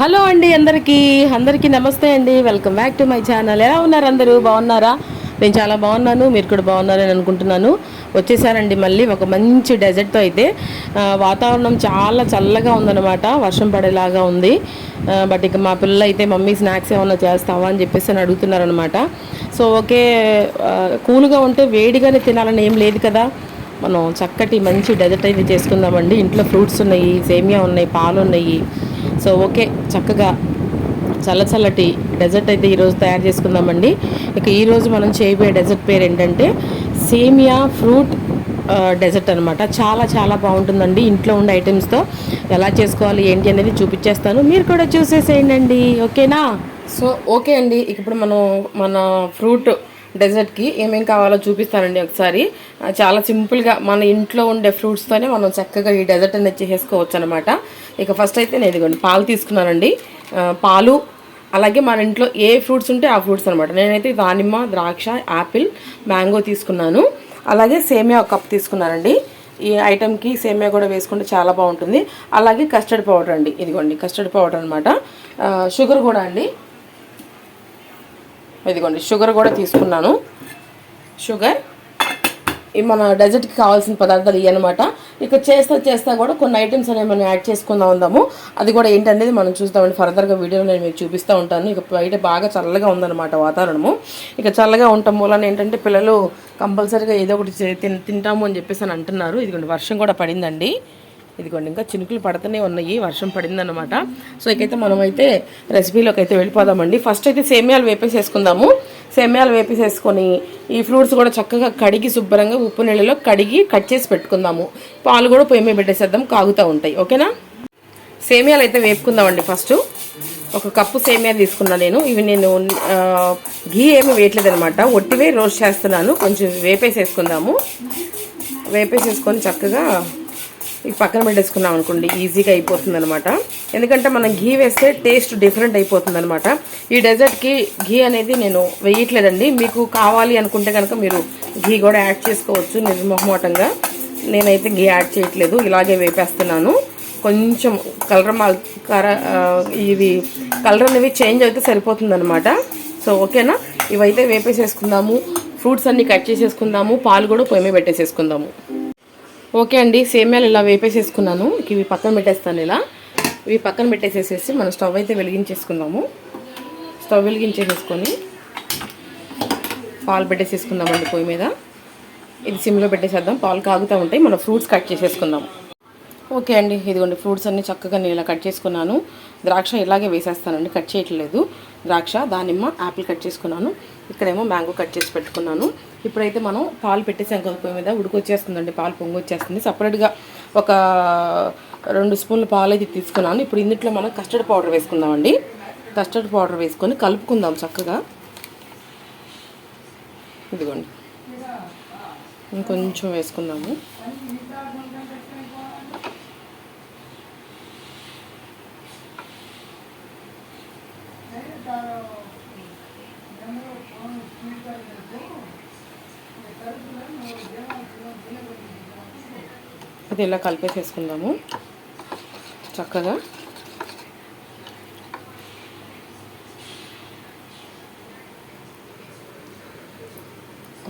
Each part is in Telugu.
హలో అండి అందరికీ. అందరికీ నమస్తే అండి. Welcome back to my channel ఎలా ఉన్నారు అందరూ? బాగున్నారా? నేను చాలా బాగున్నాను. మీరు కూడా బాగున్నారని అనుకుంటున్నాను. వచ్చేసానండి మళ్ళీ ఒక మంచి డెజర్ట్తో అయితే. వాతావరణం చాలా చల్లగా ఉందన్నమాట. వర్షం పడేలాగా ఉంది. బట్ ఇక మా పిల్లలు అయితే మమ్మీ స్నాక్స్ ఏమన్నా చేస్తావా? అని చెప్పేసి అని అడుగుతున్నారనమాట సో ఓకే కూల్గా ఉంటే వేడిగానే తినాలని ఏం లేదు కదా. మనం చక్కటి మంచి డెజర్ట్ అయితే చేసుకుందామండి. ఇంట్లో ఫ్రూట్స్ ఉన్నాయి సేమియా ఉన్నాయి పాలు ఉన్నాయి. సో ఓకే చక్కగా చల్ల చల్లటి డెజర్ట్ అయితే ఈరోజు తయారు చేసుకుందామండి. ఇక ఈరోజు మనం చేయబోయే డెజర్ట్ పేరు ఏంటంటే సేమియా ఫ్రూట్ డెజర్ట్ అనమాట చాలా చాలా బాగుంటుందండి ఇంట్లో ఉండే ఐటమ్స్తో ఎలా చేసుకోవాలి ఏంటి అనేది చూపించేస్తాను మీరు కూడా చూసేసేయండి. ఓకేనా? సో ఓకే అండి. ఇప్పుడు మనం మన ఫ్రూట్ డెజర్ట్కి ఏమేం కావాలో చూపిస్తానండి ఒకసారి. చాలా సింపుల్గా మన ఇంట్లో ఉండే ఫ్రూట్స్తోనే మనం చక్కగా ఈ డెజర్ట్ అనేది చేసేసుకోవచ్చు అనమాట ఇక ఫస్ట్ అయితే నేను ఇదిగోండి పాలు తీసుకున్నానండి. పాలు అలాగే మన ఇంట్లో ఏ ఫ్రూట్స్ ఉంటే ఆ ఫ్రూట్స్ అనమాట నేనైతే దానిమ్మ ద్రాక్ష యాపిల్ మ్యాంగో తీసుకున్నాను. అలాగే సేమియా ఒక కప్ తీసుకున్నానండి. ఈ ఐటెంకి సేమియా కూడా వేసుకుంటే చాలా బాగుంటుంది. అలాగే కస్టర్డ్ పౌడర్ అండి. ఇదిగోండి కస్టర్డ్ పౌడర్ అనమాట షుగర్ కూడా అండి. ఇదిగోండి షుగర్ కూడా తీసుకున్నాను. షుగర్ ఈ మన డెజర్ట్కి కావాల్సిన పదార్థాలు ఇవి అనమాట ఇక చేస్తా చేస్తా కూడా కొన్ని ఐటమ్స్ అనేవి మనం యాడ్ చేసుకుందాం ఉందాము. అది కూడా ఏంటనేది మనం చూస్తామండి ఫర్దర్గా వీడియోలో నేను మీకు చూపిస్తూ ఉంటాను. ఇక బయట బాగా చల్లగా ఉందన్నమాట వాతావరణము. ఇక చల్లగా ఉండటం మూలన ఏంటంటే పిల్లలు కంపల్సరీగా ఏదో ఒకటి తింటాము అని చెప్పేసి అని అంటున్నారు. ఇదిగోండి వర్షం కూడా పడిందండి. ఇదిగోండి ఇంకా చినుకులు పడుతూనే ఉన్నాయి వర్షం పడిందనమాట సో ఇకైతే మనమైతే రెసిపీలోకి అయితే వెళ్ళిపోదామండి. ఫస్ట్ అయితే సేమియాలు వేపేసేసుకుందాము. సేమియాలు వేపేసేసుకొని ఈ ఫ్రూట్స్ కూడా చక్కగా కడిగి శుభ్రంగా ఉప్పు నీళ్ళలో కడిగి కట్ చేసి పెట్టుకుందాము. పాలు కూడా పొయ్యి మీద పెట్టేసేద్దాం కాగుతూ ఉంటాయి. ఓకేనా? సేమియాలు అయితే వేపుకుందామండి ఫస్ట్ ఒక కప్పు సేమియా తీసుకున్నా నేను. ఇవి నేను ఘీ ఏమి వేయట్లేదు అనమాట ఒట్టివే రోస్ట్ చేస్తున్నాను. కొంచెం వేపేసేసుకుందాము. వేపేసేసుకొని చక్కగా ఈ పక్కన పెట్టేసుకున్నాం అనుకోండి ఈజీగా అయిపోతుంది అనమాట ఎందుకంటే మనం ఘీ వేస్తే టేస్ట్ డిఫరెంట్ అయిపోతుంది అనమాట ఈ డెజర్ట్కి ఘీ అనేది నేను వేయట్లేదండి. మీకు కావాలి అనుకుంటే కనుక మీరు ఘీ కూడా యాడ్ చేసుకోవచ్చు నిర్మోహమాటంగా. నేనైతే ఘీ యాడ్ చేయట్లేదు ఇలాగే వేపేస్తున్నాను. కొంచెం కలర్ మా కర ఇది ఇవి కలర్ అనేవి చేంజ్ అయితే సరిపోతుంది అనమాట సో ఓకేనా? ఇవైతే వేపేసేసుకుందాము. ఫ్రూట్స్ అన్నీ కట్ చేసేసుకుందాము. పాలు కూడా పొయ్యి పెట్టేసేసుకుందాము. ఓకే అండి సేమ్యాలు ఇలా వేపేసేసుకున్నాను. ఇవి పక్కన పెట్టేస్తాను ఇలా. ఇవి పక్కన పెట్టేసేసేసి మనం స్టవ్ అయితే వెలిగించేసుకుందాము స్టవ్ వెలిగించేసేసుకొని పాలు పెట్టేసేసుకుందామండి పొయ్యి మీద. ఇది సిమ్లో పెట్టేసేద్దాం. పాలు కాగుతూ ఉంటాయి. మనం ఫ్రూట్స్ కట్ చేసేసుకుందాం. ఓకే అండి ఇదిగోండి ఫ్రూట్స్ అన్నీ చక్కగా నేను ఇలా కట్ చేసుకున్నాను. ద్రాక్ష ఇలాగే వేసేస్తానండి కట్ చేయట్లేదు. ద్రాక్ష దానిమ్మ యాపిల్ కట్ చేసుకున్నాను. ఇక్కడేమో మ్యాంగో కట్ చేసి పెట్టుకున్నాను. ఇప్పుడైతే మనం పాలు పెట్టేసాం కదా పొయ్యి మీద ఉడికొచ్చేస్తుందండి పాలు పొంగొచ్చేస్తుంది. సపరేట్గా ఒక రెండు స్పూన్ల పాలు అయితే తీసుకున్నాను. ఇప్పుడు ఇందుట్లో మనం కస్టర్డ్ పౌడర్ వేసుకుందామండి. కస్టర్డ్ పౌడర్ వేసుకొని కలుపుకుందాం చక్కగా. ఇదిగోండి. ఇంకొంచెం వేసుకుందాము. అది ఇలా కలిపేసేసుకుందాము. చక్కగా.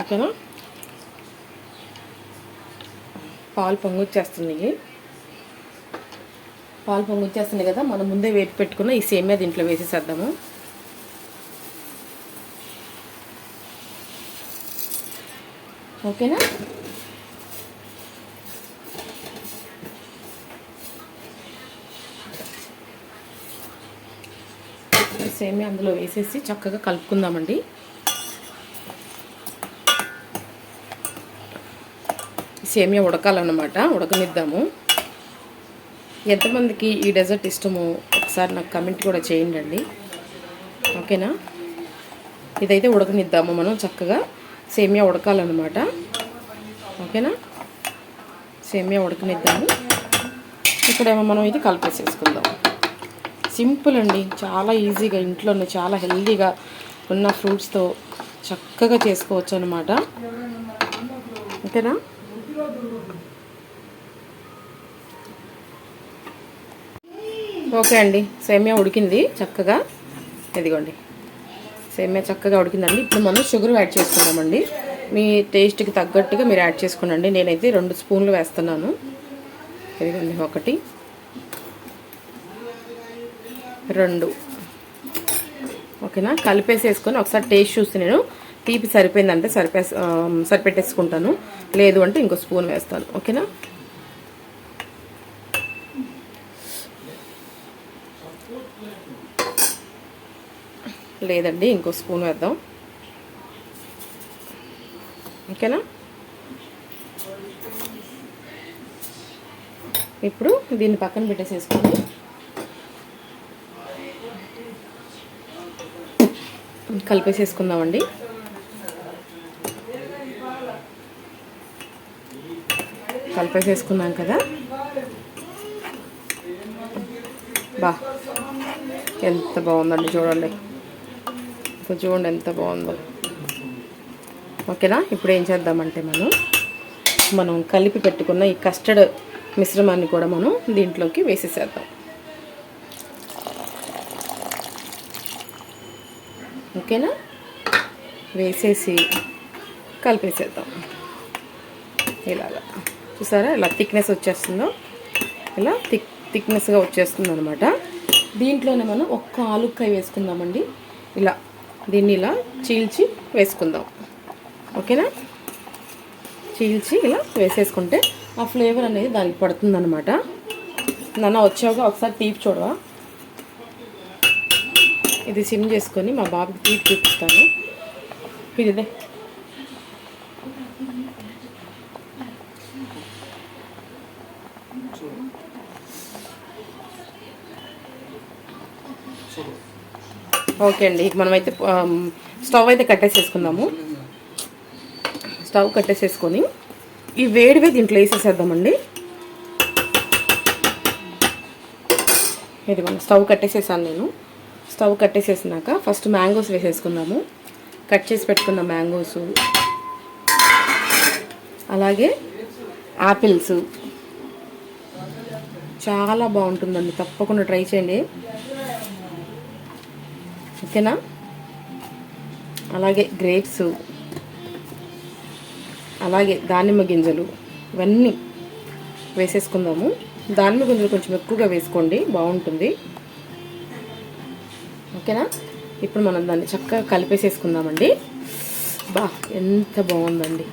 ఓకేనా? పాలు పొంగొచ్చేస్తున్నాయి. పాలు పొంగొచ్చేస్తుంది కదా మనం ముందే వేడి పెట్టుకున్న ఈ సేమియా దీంట్లో వేసేసేద్దాము. ఓకేనా? సేమి అందులో వేసేసి చక్కగా కలుపుకుందామండి. సేమియా ఉడకాలన్నమాట ఉడకనిద్దాము. ఎంతమందికి ఈ డెజర్ట్ ఇష్టమో ఒకసారి నాకు కమెంట్ కూడా చేయండి ఓకేనా? ఇదైతే ఉడకనిద్దాము మనం చక్కగా. సేమియా ఉడకాలన్నమాట. ఓకేనా? సేమియా ఉడకనిద్దాము. ఇక్కడేమో మనం ఇది కలిపేసేసుకుందాం. సింపుల్ అండి. చాలా ఈజీగా ఇంట్లోనే చాలా హెల్దీగా ఉన్న ఫ్రూట్స్తో చక్కగా చేసుకోవచ్చు అనమాట ఓకేనా? ఓకే అండి. సేమియా ఉడికింది చక్కగా. ఇదిగోండి. సేమే చక్కగా ఉడికిందండి. ఇప్పుడు మనం షుగర్ యాడ్ చేసుకున్నామండి మీ టేస్ట్కి తగ్గట్టుగా మీరు యాడ్ చేసుకోండి నేనైతే రెండు స్పూన్లు వేస్తున్నాను. ఇదిగోండి ఒకటి రెండు. ఓకేనా? కలిపేసి వేసుకొని ఒకసారి టేస్ట్ చూసి నేను తీపి సరిపోయిందంటే సరిపే సరిపెట్టేసుకుంటాను. లేదు అంటే ఇంకో స్పూన్ వేస్తాను. ఓకేనా? లేదండి ఇంకో స్పూన్ వేద్దాం. ఓకేనా? ఇప్పుడు దీన్ని పక్కన పెట్టేసేసుకోండి. కలిపేసేసుకుందామండి. కలిపేసేసుకున్నాం కదా? బా ఎంత బాగుందండి చూడండి. ఇప్పుడు చూడండి ఎంత బాగుందో. ఓకేనా? ఇప్పుడు ఏం చేద్దామంటే మనం మనం కలిపి పెట్టుకున్న ఈ కస్టర్డ్ మిశ్రమాన్ని కూడా మనం దీంట్లోకి వేసేసేద్దాం. ఓకేనా? వేసేసి కలిపేసేద్దాం. ఇలాగా. చూసారా? ఇలా థిక్నెస్ వచ్చేస్తుందో? ఇలా థిక్ థిక్నెస్గా వచ్చేస్తుంది అనమాట దీంట్లోనే మనం ఒక్క ఆలుక్కాయ వేసుకుందామండి. ఇలా దీన్ని ఇలా చీల్చి వేసుకుందాం. ఓకేనా? చీల్చి ఇలా వేసేసుకుంటే ఆ ఫ్లేవర్ అనేది దానికి పడుతుందన్నమాట. నాన్న వచ్చాక ఒకసారి తీపి చూడవా? ఇది సిమ్ చేసుకొని మా బాబుకి తీపి చూపిస్తాను. ఇదిదే. ఓకే అండి. మనమైతే స్టవ్ అయితే కట్టేసేసుకుందాము. స్టవ్ కట్టేసేసుకొని ఈ వేడివే దీంట్లో వేసేసేద్దామండి. ఇది మనం స్టవ్ కట్టేసేసాను నేను. స్టవ్ కట్టేసేసినాక ఫస్ట్ మ్యాంగోస్ వేసేసుకుందాము. కట్ చేసి పెట్టుకున్న మ్యాంగోస్ అలాగే యాపిల్స్ చాలా బాగుంటుందండి. తప్పకుండా ట్రై చేయండి. ఓకేనా? అలాగే గ్రేప్స్ అలాగే దానిమ్మ గింజలు ఇవన్నీ వేసేసుకుందాము. దానిమ్మ గింజలు కొంచెం ఎక్కువగా వేసుకోండి బాగుంటుంది. ఓకేనా? ఇప్పుడు మనం దాన్ని చక్కగా కలిపేసేసుకుందామండి. బా ఎంత బాగుందండి.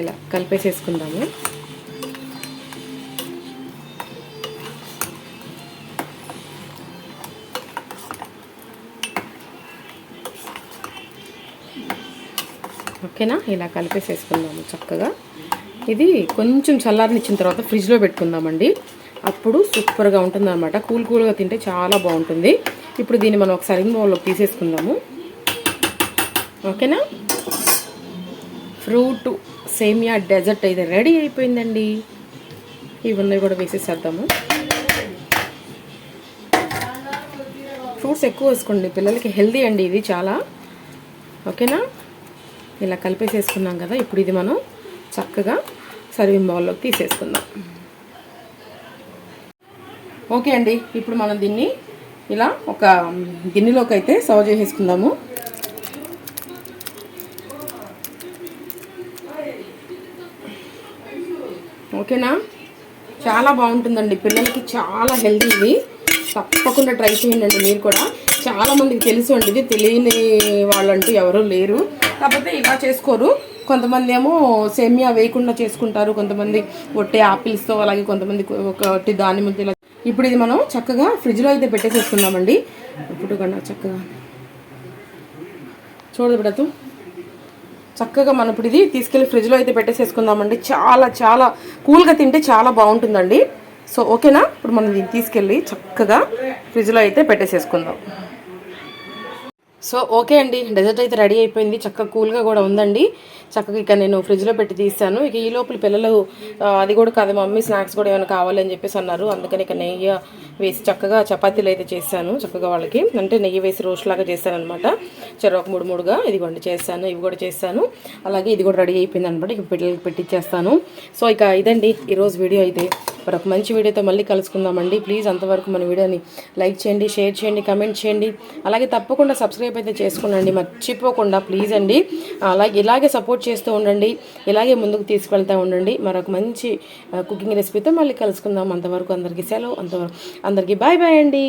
ఇలా కలిపేసేసుకుందాము. ఓకేనా? ఇలా కలిపేసేసుకుందాము చక్కగా. ఇది కొంచెం చల్లారనిచ్చిన తర్వాత ఫ్రిడ్జ్లో పెట్టుకుందామండి. అప్పుడు సూపర్గా ఉంటుంది అనమాట కూల్ కూల్గా తింటే చాలా బాగుంటుంది. ఇప్పుడు దీన్ని మనం ఒక సర్వింగ్ తీసేసుకుందాము. ఓకేనా? ఫ్రూట్ సేమియా డెజర్ట్ అయితే రెడీ అయిపోయిందండి. ఇవన్నీ కూడా వేసేసేద్దాము. ఫ్రూట్స్ ఎక్కువ వేసుకోండి. పిల్లలకి హెల్దీ అండి ఇది చాలా. ఓకేనా? ఇలా కలిపేసేసుకున్నాం కదా ఇప్పుడు ఇది మనం చక్కగా సర్వింగ్ బౌల్లోకి తీసేసుకుందాం. ఓకే అండి ఇప్పుడు మనం దీన్ని ఇలా ఒక గిన్నెలోకి అయితే సర్వ్ చేసేసుకుందాము. ఓకేనా? చాలా బాగుంటుందండి పిల్లలకి చాలా హెల్తీ ఇది. తప్పకుండా ట్రై చేయండి మీరు కూడా. చాలామందికి తెలుసు అండి ఇది తెలియని వాళ్ళంటూ ఎవరూ లేరు. కాకపోతే ఇలా చేసుకోరు. కొంతమంది ఏమో సేమియా వేయకుండా చేసుకుంటారు. కొంతమంది ఒట్టే ఆపిల్స్తో అలాగే కొంతమంది ఒకటి దానిమ్మతో ఇలా ఇప్పుడు ఇది మనం చక్కగా ఫ్రిడ్జ్లో అయితే పెట్టేసేసుకున్నామండి ఇప్పుడు కన్నా చక్కగా. చూడదు బిడతు చక్కగా మనం ఇప్పుడు ఇది తీసుకెళ్ళి ఫ్రిడ్జ్లో అయితే పెట్టేసేసుకుందామండి. చాలా చాలా కూల్గా తింటే చాలా బాగుంటుందండి. సో ఓకేనా? ఇప్పుడు మనం దీన్ని తీసుకెళ్ళి చక్కగా ఫ్రిడ్జ్లో అయితే పెట్టేసేసుకుందాం. సో ఓకే అండి. డెజర్ట్ అయితే రెడీ అయిపోయింది. చక్కగా కూల్గా కూడా ఉందండి. చక్కగా ఇక నేను ఫ్రిడ్జ్లో పెట్టి తీస్తాను ఇక ఈ లోపల పిల్లలు అది కూడా కాదు మమ్మీ స్నాక్స్ కూడా ఏమైనా కావాలని చెప్పేసి అన్నారు. అందుకని ఇక నెయ్యి వేసి చక్కగా చపాతీలు అయితే చేశాను చక్కగా వాళ్ళకి. అంటే నెయ్యి వేసి రోస్ట్ లాగా చేశాను అనమాట చెరొక మూడు మూడుగా ఇదిగోండి చేస్తాను ఇవి కూడా చేశాను. అలాగే ఇది కూడా రెడీ అయిపోయింది అనమాట ఇక పిల్లలకి పెట్టించేస్తాను సో ఇక ఇదండి ఈరోజు వీడియో అయితే. మరొక మంచి వీడియోతో మళ్ళీ కలుసుకుందామండి. ప్లీజ్ అంతవరకు మన వీడియోని లైక్ చేయండి షేర్ చేయండి కమెంట్ చేయండి. అలాగే తప్పకుండా సబ్స్క్రైబ్ అయితే చేసుకోండి మర్చిపోకుండా ప్లీజ్ అండి. అలాగే ఇలాగే సపోర్ట్ చేస్తూ ఉండండి. ఇలాగే ముందుకు తీసుకెళ్తూ ఉండండి. మరొక మంచి కుకింగ్ రెసిపీతో మళ్ళీ కలుసుకుందాం. అంతవరకు అందరికీ సెలవు. అంతవరకు అందరికీ బాయ్ బాయ్ అండి.